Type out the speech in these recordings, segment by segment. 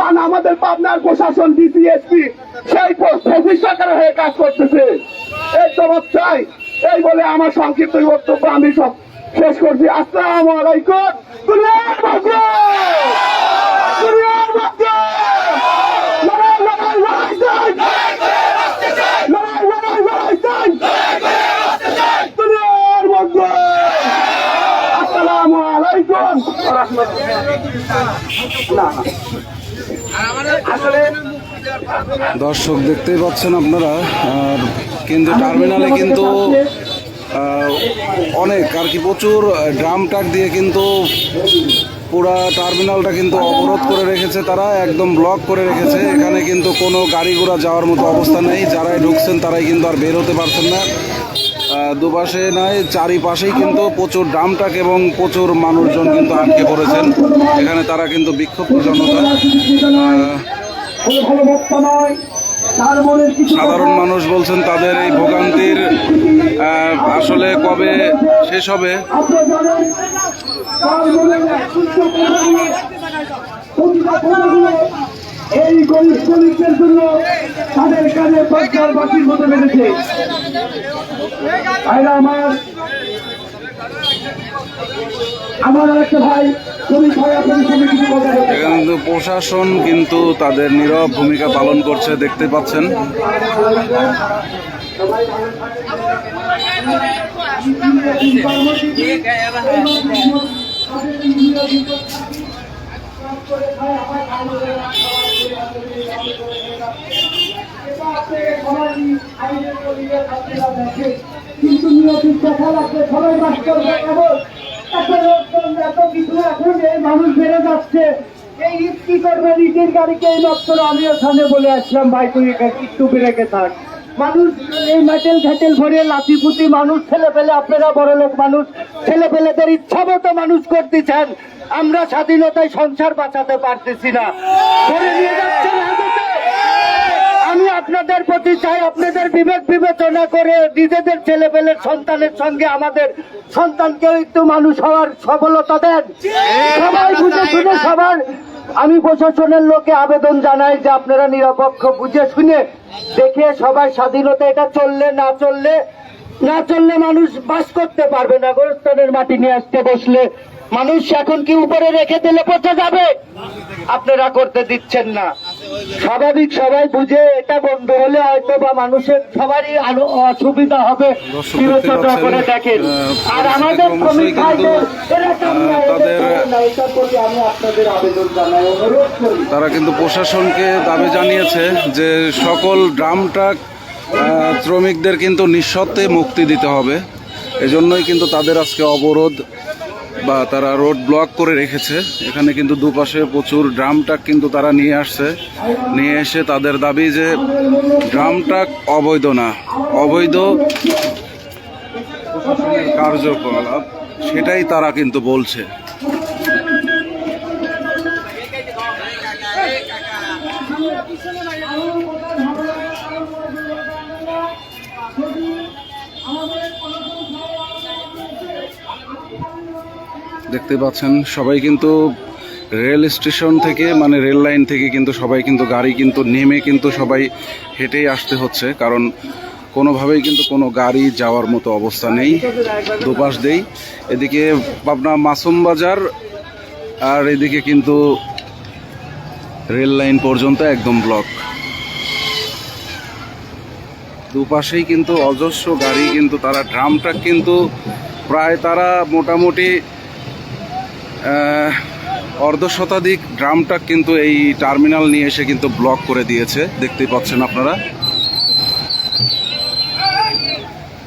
কারণ আমাদের পাবনার প্রশাসন ডিসিএসপি সেই সরকারের হয়ে কাজ করতেছে। এই চাই এই বলে আমার সংক্ষিপ্ত বক্তব্য আমি সব শেষ করছি। আসসালাম আলাইকুম। দর্শক, দেখতেই পাচ্ছেন আপনারা, আর কিন্তু টার্মিনালে কিন্তু অনেক, আর কি প্রচুর ড্রাম ট্রাক দিয়ে কিন্তু পুরা টার্মিনালটা কিন্তু অবরোধ করে রেখেছে তারা, একদম ব্লক করে রেখেছে। এখানে কিন্তু কোনো গাড়ি ঘোড়া যাওয়ার মতো অবস্থা নেই। যারাই ঢুকছেন তারাই কিন্তু আর বের হতে পারছেন না। দুপাশে নয়, চারিপাশেই কিন্তু প্রচুর ড্রাম ট্রাক এবং প্রচুর মানুষজন কিন্তু আটকে পড়েছেন। এখানে তারা কিন্তু বিক্ষুব্ধ জনতা সাধারণ মানুষ বলছেন তাদের এই ভোগান্তির আসলে কবে শেষ হবে? এই গরিব শ্রমিকদের জন্য তাদের কাজে সরকার বাকির মতো বেড়েছে ভাইরা আমার একটা ভাই কিন্তু প্রশাসন কিন্তু তাদের নীরব ভূমিকা পালন করছে দেখতে পাচ্ছেন। কিন্তু নিয়মিত দেখা লাগছে সবাই বাস করবে এমন এত লোকজন এত কিছু এখন এই মানুষ বেড়ে যাচ্ছে এই ঈদ কি করবে ঈদের গাড়িকে এই দপ্তর আমি ওখানে বলে আসলাম ভাই তুই একা- একটু বেড়েকে থাক মানুষ এই মেটেল ঘেটেল ভরে লাঠি ফুটি মানুষ ছেলে পেলে আপনারা বড় লোক মানুষ ছেলে পেলেদের ইচ্ছা মতো মানুষ করতেছেন আমরা স্বাধীনতায় সংসার বাঁচাতে পারতেছি না ধরে নিয়ে। আমি আপনাদের প্রতি চাই আপনাদের বিবেক বিবেচনা করে নিজেদের ছেলেপেলের সন্তানের সঙ্গে আমাদের সন্তানকেও একটু মানুষ হওয়ার সফলতা দেন। সবাই বুঝে শুনে সবার। আমি প্রশাসনের লোকে আবেদন জানাই যে আপনারা নিরপেক্ষ বুঝে শুনে দেখে সবাই স্বাধীনতা এটা চললে না চললে না চললে মানুষ বাস করতে পারবে না। গোরস্থানের মাটি নিয়ে আসতে বসলে মানুষ এখন কি উপরে রেখে দিলে পচে যাবে? আপনারা করতে দিচ্ছেন না। স্বাভাবিক সবাই বুঝে এটা বন্ধ হলে হয়তো বা মানুষের সবারই আরও অসুবিধা হবে। বিবেচনা করে দেখেন। আর আমাদের শ্রমিক ভাইদের তারা কিন্তু প্রশাসনকে দাবি জানিয়েছে যে সকল ড্রাম ট্রাক শ্রমিকদের কিন্তু নিঃশর্তে মুক্তি দিতে হবে। এজন্যই কিন্তু তাদের আজকে অবরোধ বা তারা রোড ব্লক করে রেখেছে। এখানে কিন্তু দুপাশে প্রচুর ড্রাম ট্রাক কিন্তু তারা নিয়ে আসছে। নিয়ে এসে তাদের দাবি যে ড্রাম ট্রাক অবৈধ না, অবৈধ প্রশাসনের কার্যকলাপ, সেটাই তারা কিন্তু বলছে। দেখতে পাচ্ছেন, সবাই কিন্তু রেল স্টেশন থেকে মানে রেল লাইন থেকে কিন্তু সবাই কিন্তু গাড়ি কিন্তু নেমে কিন্তু সবাই হেঁটেই আসতে হচ্ছে, কারণ কোনোভাবেই কিন্তু কোনো গাড়ি যাওয়ার মতো অবস্থা নেই। দুপাশ দেই, এদিকে পাবনা মাসুম বাজার, আর এদিকে কিন্তু রেল লাইন পর্যন্ত একদম ব্লক। দুপাশেই কিন্তু অজস্র গাড়ি কিন্তু তারা, ড্রামটা কিন্তু প্রায় তারা মোটামুটি অর্ধ শতাধিক ড্রামটা কিন্তু এই টার্মিনাল নিয়ে এসে কিন্তু ব্লক করে দিয়েছে। দেখতেই পাচ্ছেন আপনারা।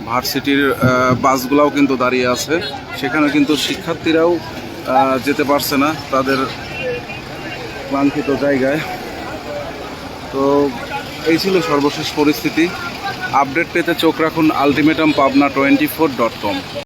ভার্সিটির বাসগুলাও কিন্তু দাঁড়িয়ে আছে। সেখানে কিন্তু শিক্ষার্থীরাও যেতে পারছে না তাদের কাঙ্ক্ষিত জায়গায়। তো এই ছিল সর্বশেষ পরিস্থিতি। আপডেট পেতে চোখ রাখুন ultimatum Pabna twenty four dot com